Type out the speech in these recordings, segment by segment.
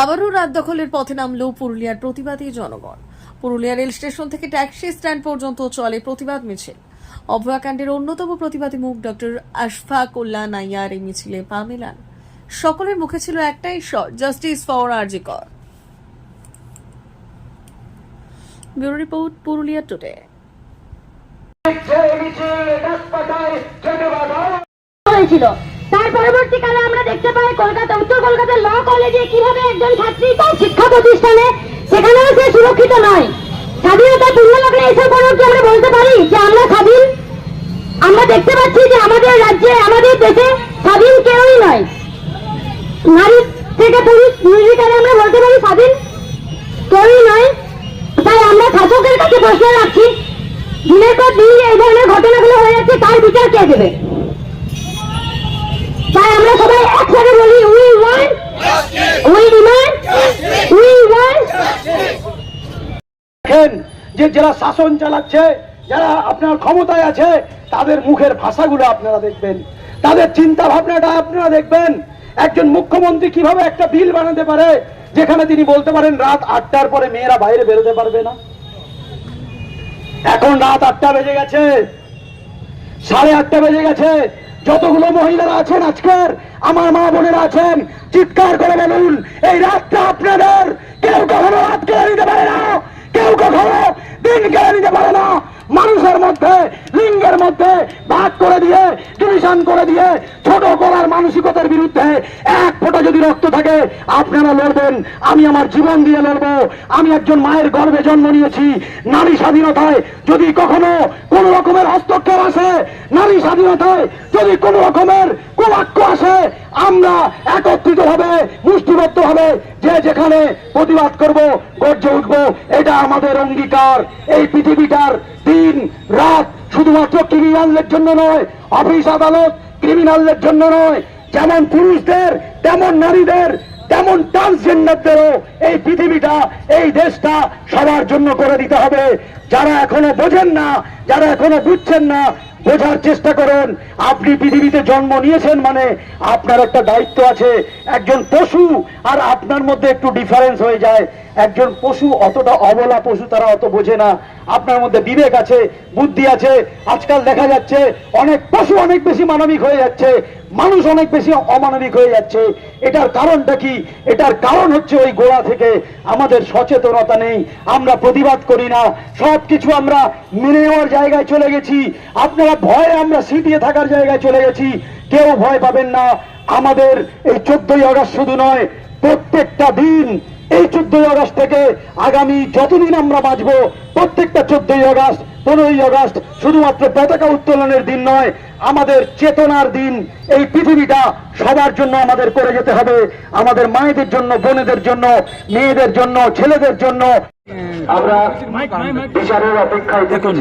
আবারও রাত দখলের পথে নামল পুরুলিয়ার প্রতিবাদী জনগণ। পুরুলিয়া রেল স্টেশন থেকে ট্যাক্সি স্ট্যান্ড পর্যন্ত চলে প্রতিবাদ মিছিল। অভয়াকাণ্ডের অন্যতম প্রতিবাদী মুখ ডক্টর আশফাক উল্লাহ নাইয়ার এই মিছিলে পা মেলান। সকলের মুখে ছিল একটাই স্বর, justice for RG Kar. Bureau report Purulia today. হয়েছিল। তার পরবর্তীকালে আমরা দেখতে পাই কলকাতা, উত্তর কলকাতা ল কলেজে কীভাবে একজন ছাত্রী তার শিক্ষা প্রতিষ্ঠানে সেখানেও সে সুরক্ষিত নয়। স্বাধীনতা পূর্ণ লগ্নে এসে পরেও কি আমরা বলতে পারি যে আমরা স্বাধীন। আমরা দেখতে পাচ্ছি যে আমাদের রাজ্যে, আমাদের দেশে স্বাধীন কেউই নয়। নারী থেকে পুরুষ নির্বিচারে আমরা বলতে পারি স্বাধীন কেউই নয়। কাছে রাখছি। দিনের পর দিন এই ধরনের ঘটনাগুলো হয়ে যাচ্ছে, তার বিচার কে দেবে? তাই আমরা সবাই একসাথে বলি we want we demand we দেখেন যে যারা শাসন চালাচ্ছে, যারা আপনার ক্ষমতায় আছে, তাদের মুখের ভাষাগুলো আপনারা দেখবেন। তাদের চিন্তা ভাবনাটা আপনারা দেখবেন। একজন মুখ্যমন্ত্রী কীভাবে একটা বিল বানাতে পারে, যেখানে তিনি বলতে পারেন, রাত আটটার পরে মেয়েরা বাইরে বেরোতে পারবে না। এখন রাত আটটা বেজে গেছে। সাড়ে আটটা বেজে গেছে। যতগুলো মহিলারা আছেন আজকের, আমার মা বোনেরা আছেন, চিৎকার করে বলুন, এই রাতটা আপনাদের কেউ কখনো রাত কেড়ে নিতে পারে না, কেউ কখনো দিন কেড়ে নিতে পারে না। মানুষের মধ্যে, লিঙ্গের মধ্যে ভাগ করে দিয়ে ডিভিশন করে দিয়ে, ছোট করার মানসিকতার বিরুদ্ধে এক ফোঁটা যদি রক্ত থাকে, আপনারা লড়বেন। আমি আমার জীবন দিয়ে লড়বো। আমি একজন মায়ের গর্ভে জন্ম নিয়েছি। নারী স্বাধীনতায় যদি কখনো কোন রকমের হস্তক্ষেপ আসে, নারী স্বাধীনতায় যদি কোন রকমের কুবাক্য আসে, আমরা একত্রিত হবে মুষ্টিবদ্ধ হবে যে যেখানে প্রতিবাদ করব, গর্জে উঠব, এটা আমাদের অঙ্গীকার। এই পৃথিবীটার দিন, রাত শুধুমাত্র ক্রিমিনালদের জন্য নয় অফিস আদালত ক্রিমিনালদের জন্য নয়, যেমন পুরুষদের, তেমন নারীদের, তেমন ট্রান্সজেন্ডারদেরও এই পৃথিবীটা, এই দেশটা সবার জন্য করে দিতে হবে। যারা এখনও বোঝেন না, যারা এখনও বুঝছেন না, বোঝার চেষ্টা করুন। আপনি পৃথিবীতে জন্ম নিয়েছেন মানে আপনার একটা দায়িত্ব আছে। একজন পশু আর আপনার মধ্যে একটু ডিফারেন্স হয়ে যায়। একজন পশু অতটা অবলা পশু তারা অত বোঝে না। আপনার মধ্যে বিবেক আছে, বুদ্ধি আছে, আজকাল দেখা যাচ্ছে অনেক পশু অনেক বেশি মানবিক হয়ে যাচ্ছে, মানুষ অনেক বেশি অমানবিক হয়ে যাচ্ছে। এটার কারণটা কি? এটার কারণ হচ্ছে ওই গোড়া থেকে আমাদের সচেতনতা নেই। আমরা প্রতিবাদ করি না। সব কিছু আমরা মেনে নেওয়ার জায়গায় চলে গেছি। আপনারা ভয়ে আমরা সিটিয়ে থাকার জায়গায় চলে গেছি। কেউ ভয় পাবেন না। আমাদের এই চোদ্দই আগস্ট শুধু নয়, প্রত্যেকটা দিন এই চোদ্দই আগস্ট থেকে আগামী যতদিন আমরা বাঁচবো প্রত্যেকটা চোদ্দই আগস্ট পনেরোই আগস্ট শুধুমাত্র পতাকা উত্তোলনের দিন নয় আমাদের চেতনার দিন। এই পৃথিবীটা সবার জন্য আমাদের করে যেতে হবে। আমাদের মায়েদের জন্য বোনেদের জন্য মেয়েদের জন্য ছেলেদের জন্য। দেখুন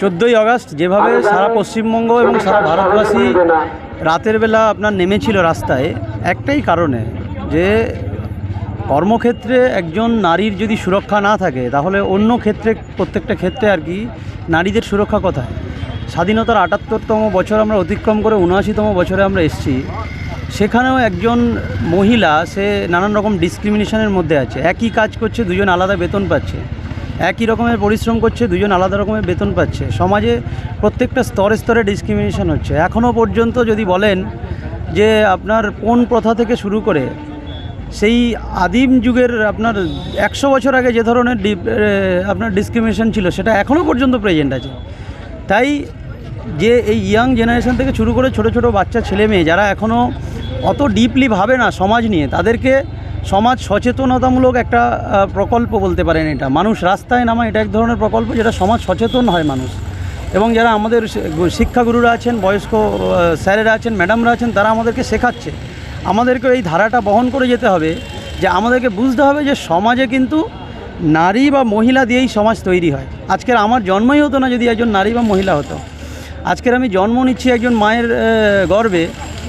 চোদ্দোই আগস্ট যেভাবে সারা পশ্চিমবঙ্গ এবং সারা ভারতবাসী রাতের বেলা আপনার নেমেছিল রাস্তায় একটাই কারণে যে কর্মক্ষেত্রে একজন নারীর যদি সুরক্ষা না থাকে, তাহলে অন্য ক্ষেত্রে, প্রত্যেকটা ক্ষেত্রে আর কি নারীদের সুরক্ষা কোথায়? স্বাধীনতার আটাত্তরতম বছর আমরা অতিক্রম করে উনআশিতম বছরে আমরা এসেছি। সেখানেও একজন মহিলা, সে নানান রকম ডিসক্রিমিনেশনের মধ্যে আছে। একই কাজ করছে, দুজন আলাদা বেতন পাচ্ছে। একই রকমের পরিশ্রম করছে, দুজন আলাদা রকমের বেতন পাচ্ছে। সমাজে প্রত্যেকটা স্তরে স্তরে ডিসক্রিমিনেশন হচ্ছে। এখনও পর্যন্ত যদি বলেন যে আপনার কোন প্রথা থেকে শুরু করে সেই আদিম যুগের আপনার একশো বছর আগে যে ধরনের আপনার ডিসক্রিমিনেশন ছিল, সেটা এখনও পর্যন্ত প্রেজেন্ট আছে। তাই যে এই ইয়াং জেনারেশন থেকে শুরু করে ছোট ছোট বাচ্চা, ছেলে মেয়ে, যারা এখনও অত ডিপলি ভাবে না সমাজ নিয়ে, তাদেরকে সমাজ সচেতনতামূলক একটা প্রকল্প বলতে পারেন এটা। মানুষ রাস্তায় নামা এটা এক ধরনের প্রকল্প যেটা সমাজ সচেতন হয় মানুষ। এবং যারা আমাদের শিক্ষাগুরুরা আছেন, বয়স্ক স্যারেরা আছেন, ম্যাডামরা আছেন, তারা আমাদেরকে শেখাচ্ছে। আমাদেরকে এই ধারাটা বহন করে যেতে হবে যে আমাদেরকে বুঝতে হবে যে সমাজে কিন্তু নারী বা মহিলা দিয়েই সমাজ তৈরি হয়। আজকের আমার জন্মই হতো না যদি একজন নারী বা মহিলা হতো। আজকের আমি জন্ম নিচ্ছি একজন মায়ের গর্বে,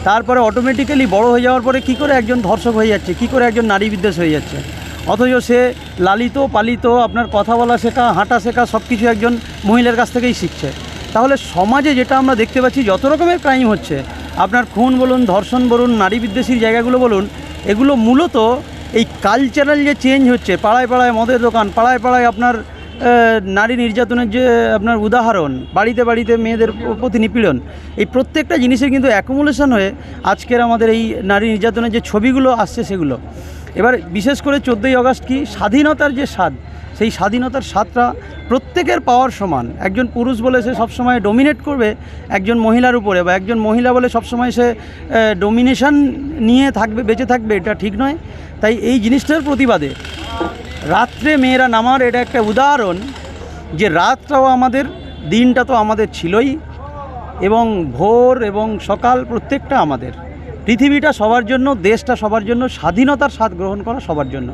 তারপরে অটোমেটিক্যালি বড় হয়ে যাওয়ার পরে কি করে একজন ধর্ষক হয়ে যাচ্ছে, কি করে একজন নারী বিদ্বেষ হয়ে যাচ্ছে? অথচ সে লালিত, পালিত, আপনার কথা বলা শেখা, হাঁটা শেখা সব কিছু একজন মহিলার কাছ থেকেই শিখছে। তাহলে সমাজে যেটা আমরা দেখতে পাচ্ছি যত রকমের ক্রাইম হচ্ছে, আপনার খুন বলুন, ধর্ষণ বলুন, নারী বিদ্বেষীর জায়গাগুলো বলুন, এগুলো মূলত এই কালচারাল যে চেঞ্জ হচ্ছে, পাড়ায় পাড়ায় মদের দোকান, পাড়ায় পাড়ায় আপনার নারী নির্যাতনের যে, আপনার উদাহরণ, বাড়িতে বাড়িতে মেয়েদের প্রতি নিপীড়ন, এই প্রত্যেকটা জিনিসের কিন্তু অ্যাকুমুলেশন হয়ে আজকের আমাদের এই নারী নির্যাতনের যে ছবিগুলো আসছে সেগুলো। এবার বিশেষ করে চোদ্দোই আগস্ট কি? স্বাধীনতার যে স্বাদ সেই স্বাধীনতার স্বাদটা প্রত্যেকের পাওয়ার সমান। একজন পুরুষ বলে সে সবসময় ডোমিনেট করবে, একজন মহিলার উপরে বা একজন মহিলা বলে সবসময় সে ডোমিনেশন নিয়ে থাকবে, বেঁচে থাকবে, এটা ঠিক নয়। তাই এই জিনিসটার প্রতিবাদে রাত্রে মেয়েরা নামার এটা একটা উদাহরণ যে রাতটাও আমাদের, দিনটা তো আমাদের ছিলই এবং ভোর এবং সকাল প্রত্যেকটা আমাদের। পৃথিবীটা সবার জন্য, দেশটা সবার জন্য, স্বাধীনতার স্বাদ গ্রহণ করা সবার জন্য।